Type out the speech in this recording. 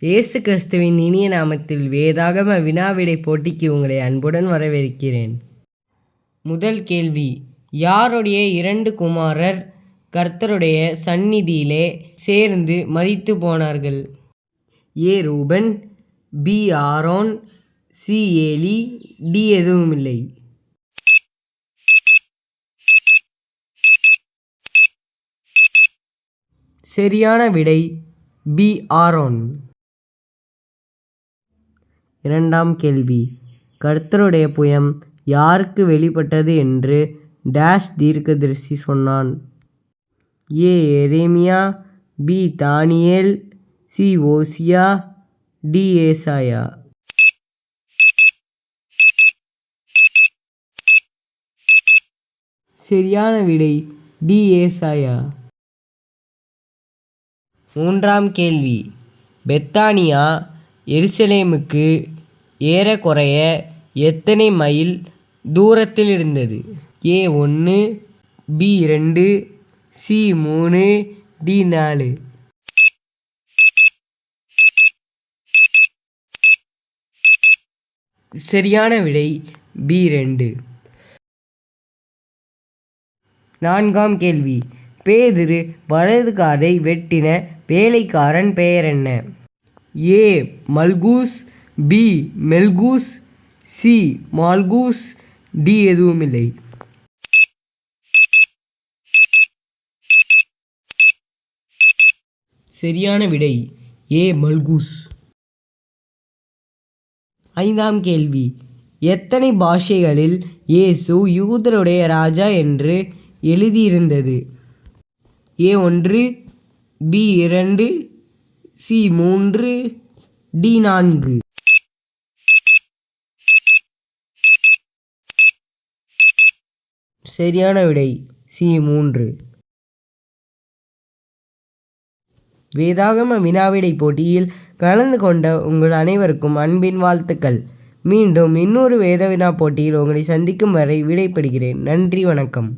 இயேசு கிறிஸ்துவின் இனிய நாமத்தில் வேதாகம வினாவிடை போட்டிக்கு உங்களை அன்புடன் வரவேற்கிறேன். முதல் கேள்வி யாருடைய இரண்டு குமாரர் கர்த்தருடைய சந்நிதியிலே சேர்ந்து மறித்து போனார்கள்? A Reuben B Aaron C Eli D எதுவுமில்லை. சரியான விடை பி ஆரோன். இரண்டாம் கேள்வி. கர்த்தருடைய புயம் யாருக்கு வெளிப்பட்டது என்று டேஷ் தீர்க்கதரிசி சொன்னான். A Jeremiah B Daniel C Hosea D ஏசாயா? சரியான விடை டி ஏசாயா? மூன்றாம் கேள்வி. பெத்தானியா எருசலேமுக்கு ஏறக்குறைய எத்தனை மைல் தூரத்தில் இருந்தது ஏ ஒன்று பி ரெண்டு சி மூணு டி நாலு. சரியான விடை பி ரெண்டு நான்காம் கேள்வி. பேதிரு வலது காதை வெட்டின வேலைக்காரன் பெயர் என்ன? A Malchus B மெல்கூஸ் C மால்கூஸ் D எதுவுமில்லை. சரியான விடை ஏ மல்கூஸ் ஐந்தாம் கேள்வி. எத்தனை பாஷைகளில் இயேசு யூதருடைய ராஜா என்று எழுதியிருந்தது? ஏ ஒன்று பி இரண்டு சி மூன்று டி நான்கு. சரியான விடை சி மூன்று. வேதாகம வினாவிடை போட்டியில் கலந்து கொண்ட உங்கள் அனைவருக்கும் அன்பின் வாழ்த்துக்கள். மீண்டும் இன்னொரு வேத வினா போட்டியில் உங்களை சந்திக்கும் வரை விடைபெறுகிறேன். நன்றி வணக்கம்.